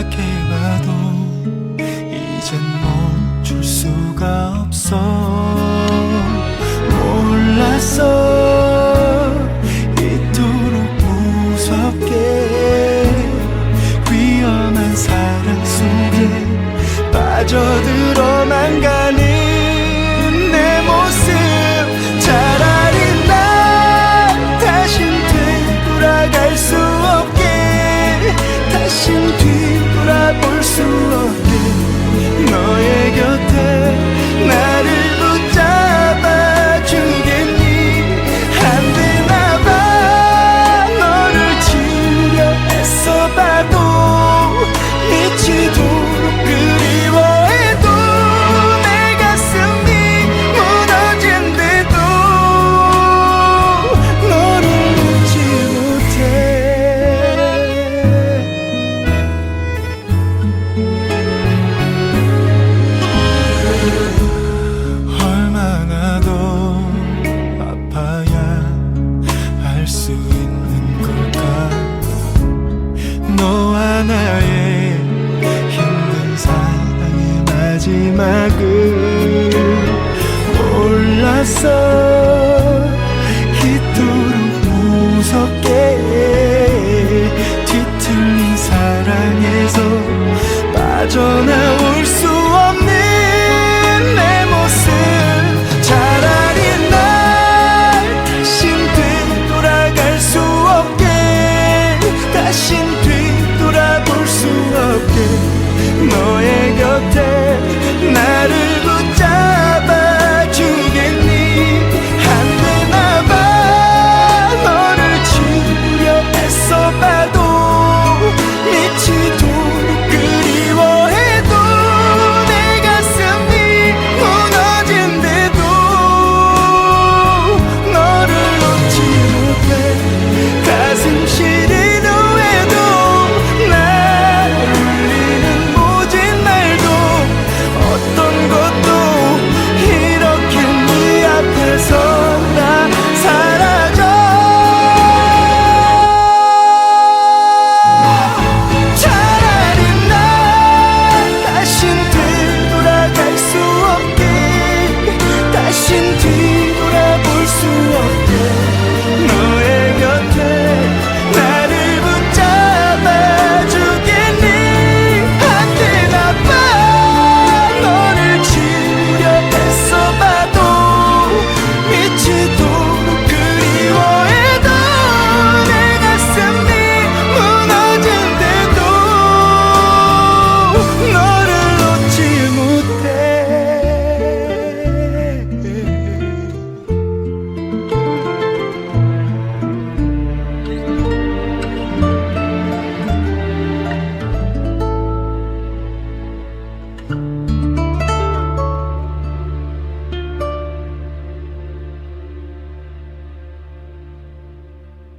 생각해봐도 이젠 멈출 수가 없어. 몰랐어 이토록 무섭게 위험한 사랑 속에 빠져들 너와 나의 힘든 사랑의 마지막을 너의 곁에